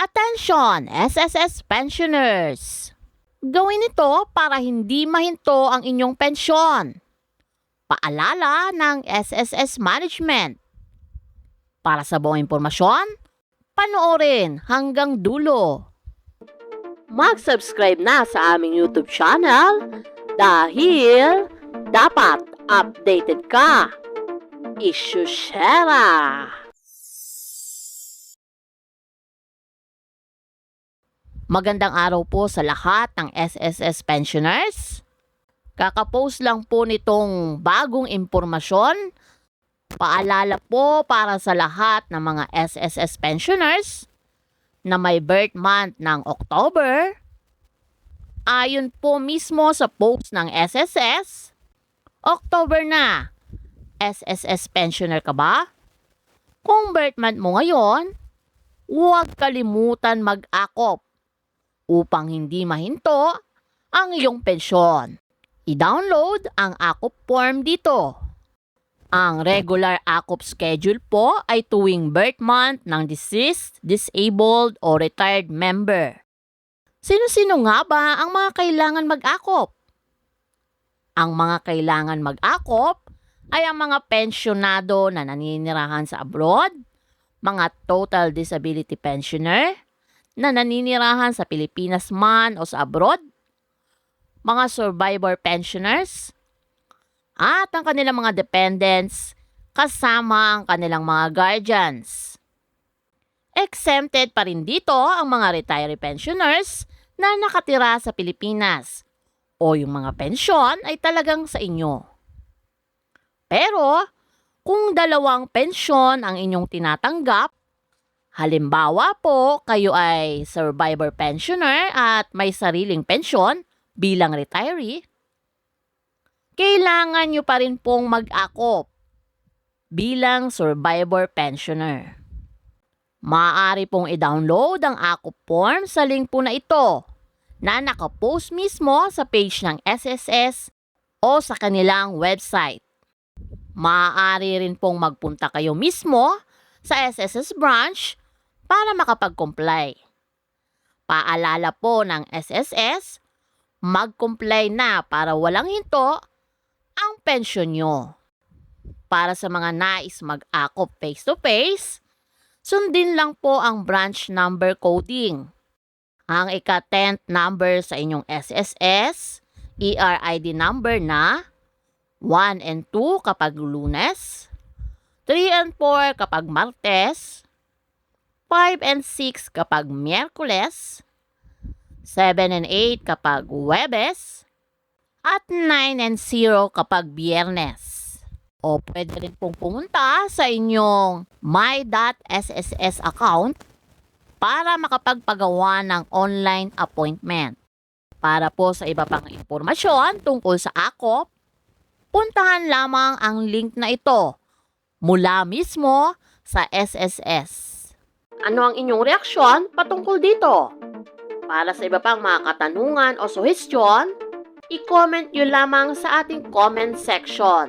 Attention, SSS pensioners! Gawin ito para hindi mahinto ang inyong pensyon. Paalala ng SSS Management. Para sa buong impormasyon, panoorin hanggang dulo. Mag-subscribe na sa aming YouTube channel dahil dapat updated ka. Isyushera! Magandang araw po sa lahat ng SSS pensioners. Kakapost lang po nitong bagong impormasyon. Paalala po para sa lahat ng mga SSS pensioners na may birth month ng October. Ayon po mismo sa post ng SSS, October na. SSS pensioner ka ba? Kung birth month mo ngayon, huwag kalimutan mag-akop upang hindi mahinto ang iyong pensyon. I-download ang AKOP form dito. Ang regular AKOP schedule po ay tuwing birth month ng deceased, disabled, o retired member. Sino-sino nga ba ang mga kailangan mag-akop? Ang mga kailangan mag-akop ay ang mga pensyonado na naninirahan sa abroad, mga total disability pensioner, na naninirahan sa Pilipinas man o sa abroad, mga survivor pensioners, at ang kanilang mga dependents kasama ang kanilang mga guardians. Exempted pa rin dito ang mga retiree pensioners na nakatira sa Pilipinas o yung mga pensyon ay talagang sa inyo. Pero kung dalawang pensyon ang inyong tinatanggap, Halimbawa po, kayo ay survivor pensioner at may sariling pensyon bilang retiree, kailangan nyo pa rin pong mag-akop bilang survivor pensioner. Maaari pong i-download ang akop form sa link po na ito na nakapost mismo sa page ng SSS o sa kanilang website. Maaari rin pong magpunta kayo mismo sa SSS branch para makapag-comply. Paalala po ng SSS, mag-comply na para walang hinto ang pensyon nyo. Para sa mga nais mag-akop face-to-face, sundin lang po ang branch number coding. Ang ika-10th number sa inyong SSS, ERID number na 1 and 2 kapag lunes, 3 and 4 kapag martes, 5 and 6 kapag Miyerkules, 7 and 8 kapag Webes, at 9 and 0 kapag Biyernes. O pwede rin pong pumunta sa inyong my.sss account para makapagpagawa ng online appointment. Para po sa iba pang impormasyon tungkol sa AKOP, puntahan lamang ang link na ito mula mismo sa SSS. Ano ang inyong reaksyon patungkol dito? Para sa iba pang mga katanungan o suhestyon, i-comment nyo lamang sa ating comment section.